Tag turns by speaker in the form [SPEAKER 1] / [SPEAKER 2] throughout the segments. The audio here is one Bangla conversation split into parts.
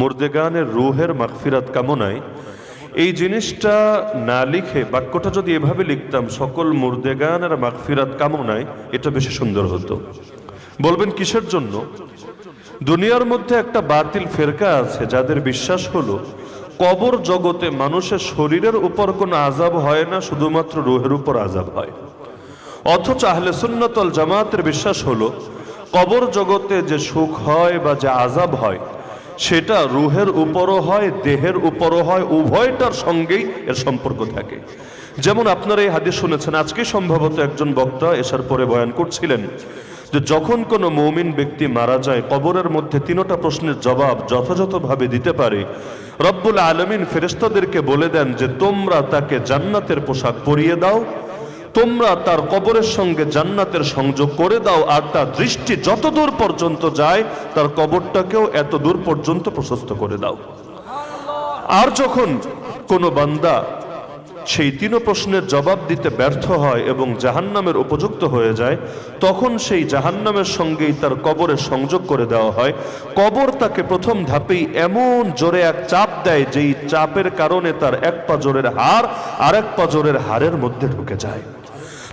[SPEAKER 1] মুর্দেগানের রুহের মাগফিরাত কামনায়, এই জিনিসটা না লিখে বাক্যটা যদি এভাবে লিখতাম, সকল মুর্দেগানের মাগফিরাত কামনায় এটা বেশি সুন্দর হতো। বলবেন কিসের জন্য? দুনিয়ার মধ্যে একটা বাতিল ফেরকা আছে, যাদের বিশ্বাস হলো, কবর জগতে মানুষের শরীরের উপর কোনো আজাব হয় না, শুধুমাত্র রুহের উপর আজাব হয়। অথচ আহলে সুন্নতল জামাতের বিশ্বাস হলো, কবর জগতে যে সুখ হয় বা যে আজাব হয় সেটা রুহের উপরও হয়, দেহের উপরও হয়, উভয়টার সঙ্গেই এর সম্পর্ক থাকে। যেমন আপনারা এই হাদিস শুনেছেন, আজকে সম্ভবত একজন বক্তা এসার পরে বয়ান করছিলেন যে, যখন কোনো মৌমিন ব্যক্তি মারা যায়, কবরের মধ্যে তিনোটা প্রশ্নের জবাব যথাযথভাবে দিতে পারে। রব্বুল আলমিন ফেরেস্তাদেরকে বলে দেন যে, তোমরা তাকে জান্নাতের পোশাক পরিয়ে দাও তোমরা তার কবরের সঙ্গে জান্নাতের সংযোগ করে দাও, আর তার দৃষ্টি যত দূর পর্যন্ত যায়, তার কবরটাকেও এত দূর পর্যন্ত প্রশস্ত করে দাও। আর যখন কোনো বান্দা সেই তিনও প্রশ্নের জবাব দিতে ব্যর্থ হয় এবং জাহান্নামের উপযুক্ত হয়ে যায়, তখন সেই জাহান্নামের সঙ্গেই তার কবরের সংযোগ করে দেওয়া হয়। কবর তাকে প্রথম ধাপেই এমন জোরে এক চাপ দেয়, যেই চাপের কারণে তার এক পাজরের হাড় আর এক পাজরের হাড়ের মধ্যে ঢুকে যায়।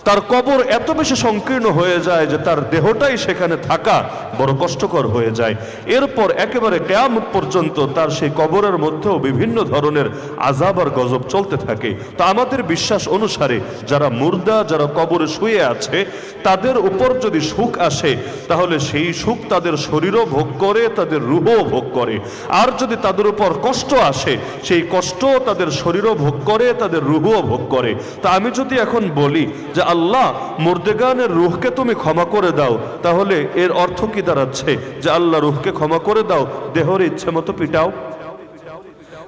[SPEAKER 1] তার কবর এত বেশি সংকীর্ণ হয়ে যায় যে তার দেহটাই সেখানে থাকা বড় কষ্টকর হয়ে যায়। এরপর একেবারে কেয়ামত পর্যন্ত তার সেই কবরের মধ্যেও বিভিন্ন ধরনের আজাব আর গজব চলতে থাকে। তা আমাদের বিশ্বাস অনুসারে যারা মুর্দা, যারা কবরে শুয়ে আছে, তাদের উপর যদি সুখ আসে, তাহলে সেই সুখ তাদের শরীরও ভোগ করে, তাদের রূপও ভোগ করে। আর যদি তাদের উপর কষ্ট আসে, সেই কষ্ট তাদের শরীরও ভোগ করে, তাদের রুহও ভোগ করে। তা আমি যদি এখন বলি যে আল্লাহ মুর্দেগানের রুহকে তুমি ক্ষমা করে দাও। তাহলে এর অর্থ কি দাঁড়াচ্ছে? যে আল্লাহ রুহকে ক্ষমা করে দাও, দেহর ইচ্ছে মতো পিটাও।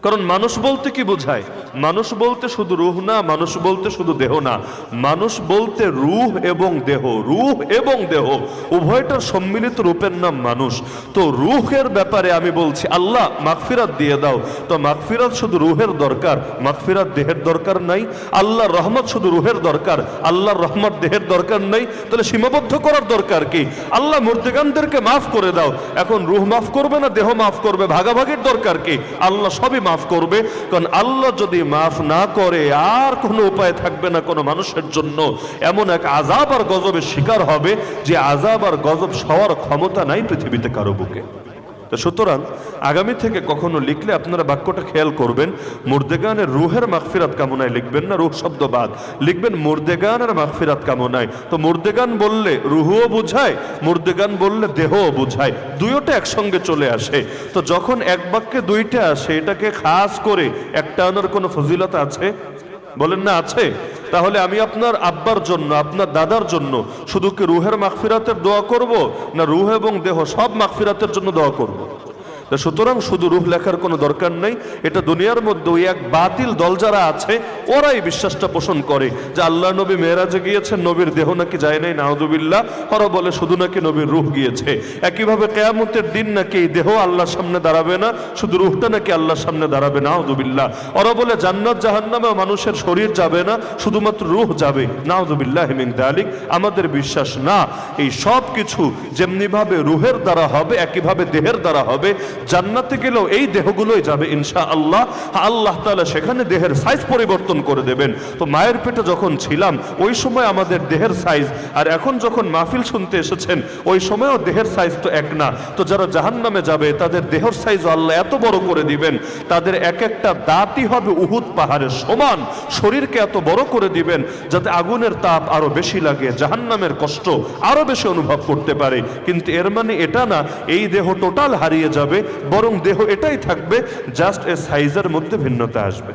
[SPEAKER 1] কারণ মানুষ বলতে কি বোঝায়? মানুষ বলতে শুধু রুহ না, মানুষ বলতে শুধু দেহ না। মানুষ বলতে রুহ এবং দেহ, রুহ এবং দেহ। উভয়টার সম্মিলিত রূপের নাম মানুষ। তো রুহের ব্যাপারে আমি বলছি, আল্লাহ মাগফিরাত দিয়ে দাও। তো মাগফিরাত শুধু রুহের দরকার, মাগফিরাত দেহের দরকার নাই। আল্লাহর রহমত শুধু রুহের দরকার, আল্লাহর রহমত দেহের দরকার নাই। তাহলে সীমাবদ্ধ করার দরকার কি? আল্লাহ মুর্দেগানদেরকে মাফ করে দাও। এখন রুহ মাফ করবে না, দেহ মাফ করবে? ভাগাভাগির দরকার কি? আল্লাহ সবই মাফ করবে, কারণ আল্লাহ যদি মাফ না করে, আর কোনো উপায় থাকবে না কোনো মানুষের জন্য। এমন এক আজাব আর গজবের শিকার হবে যে আজাব আর গজব সবার ক্ষমতা নাই পৃথিবীতে কারও বুকে। তো সুতরাং আগামী থেকে কখনো লিখলে আপনারা বাক্যটা খেয়াল করবেন, মুর্দেগানের রুহের মাগফিরাত কামনায় লিখবেন না, রুহ শব্দ বাদ। লিখবেন, মুর্দেগানের মাগফিরাত কামনায়। তো মুর্দেগান বললে রুহুও বুঝায়, মুর্দেগান বললে দেহও বুঝায়। দুইটা একসঙ্গে চলে আসে। তো যখন এক বাক্যে দুইটা আসে, এটাকে খাস করে একটা আনার কোনো ফজিলত আছে? বলেন না, আছে? তাহলে আমি আপনার আব্বার জন্য, আপনার দাদার জন্য শুধু কি রুহের মাখফিরাতের দোয়া করব, না রুহ এবং দেহ সব মাখফিরাতের জন্য দোয়া করব। সুতরাং শুধু রুহ লেখার কোনো দরকার নেই, এটা দুনিয়ার মধ্যে ওই এক বাতিল দল যারা আছে, ওরাই বিশ্বাসটা পোষণ করে যে আল্লাহ নবী মেয়েরাজে গিয়েছেন, নবীর দেহ নাকি যায় নাই নাহদুবিল্লাহ ওরা বলে শুধু নাকি নবীর রুহ গিয়েছে। একইভাবে কেয়ামতের দিন নাকি এই দেহ আল্লাহর সামনে দাঁড়াবে না, শুধু রুহটা নাকি আল্লাহর সামনে দাঁড়াবে নাহদুবিল্লাহ ওরা বলে জান্নাত জাহান্নামে মানুষের শরীর যাবে না, শুধুমাত্র রুহ যাবে নাহদুবিল্লাহ মিন দালিক। আমাদের বিশ্বাস না, এই সব কিছু যেমনিভাবে রুহের দ্বারা হবে, একইভাবে দেহের দ্বারা হবে জান্নাতে গেলেও এই দেহগুলোই যাবে ইনশা আল্লাহ আল্লাহ তাআলা সেখানে দেহের সাইজ পরিবর্তন করে দেবেন। তো মায়ের পেটে যখন ছিলাম, ওই সময় আমাদের দেহের সাইজ আর এখন যখন মাহফিল শুনতে এসেছেন, ওই সময়ও দেহের সাইজ তো এক না। তো যারা জাহান্নামে যাবে, তাদের দেহের সাইজ আল্লাহ এত বড় করে দিবেন, তাদের এক একটা দাঁতই হবে উহুদ পাহাড়ের সমান। শরীরকে এত বড় করে দিবেন, যাতে আগুনের তাপ আরও বেশি লাগে, জাহান্নামের কষ্ট আরও বেশি অনুভব করতে পারে। কিন্তু এর মানে এটা না, এই দেহ টোটাল হারিয়ে যাবে বরং দেহ এটাই থাকবে জাস্ট এ সাইজের মধ্যে ভিন্নতা আসবে।